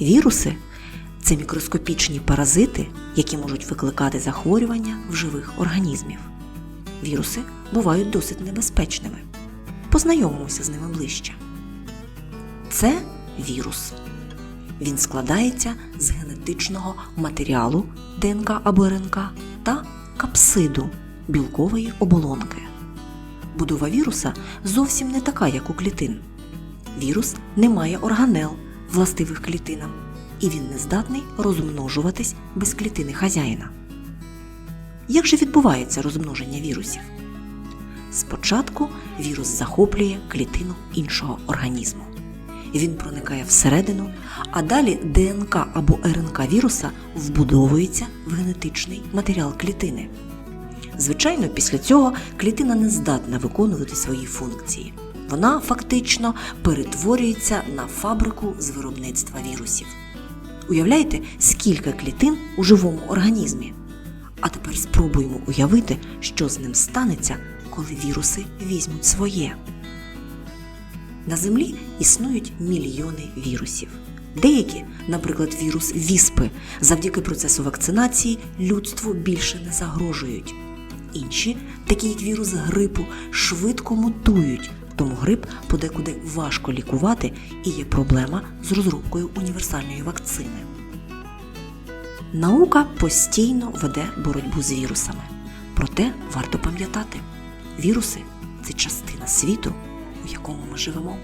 Віруси це мікроскопічні паразити, які можуть викликати захворювання в живих організмів. Віруси бувають досить небезпечними. Познайомимося з ними ближче. Це вірус. Він складається з генетичного матеріалу ДНК або РНК та капсиду білкової оболонки. Будова віруса зовсім не така, як у клітин. Вірус не має органел, властивих клітинам, і він не здатний розмножуватись без клітини хазяїна. Як же відбувається розмноження вірусів? Спочатку вірус захоплює клітину іншого організму. Він проникає всередину, а далі ДНК або РНК віруса вбудовується в генетичний матеріал клітини. Звичайно, після цього клітина не здатна виконувати свої функції. Вона фактично перетворюється на фабрику з виробництва вірусів. Уявляєте, скільки клітин у живому організмі? А тепер спробуємо уявити, що з ним станеться, коли віруси візьмуть своє. На Землі існують мільйони вірусів. Деякі, наприклад, вірус віспи, завдяки процесу вакцинації людству більше не загрожують. Інші, такі як вірус грипу, швидко мутують, тому грип подекуди важко лікувати і є проблема з розробкою універсальної вакцини. Наука постійно веде боротьбу з вірусами. Проте варто пам'ятати, віруси це частина світу, у якому ми живемо.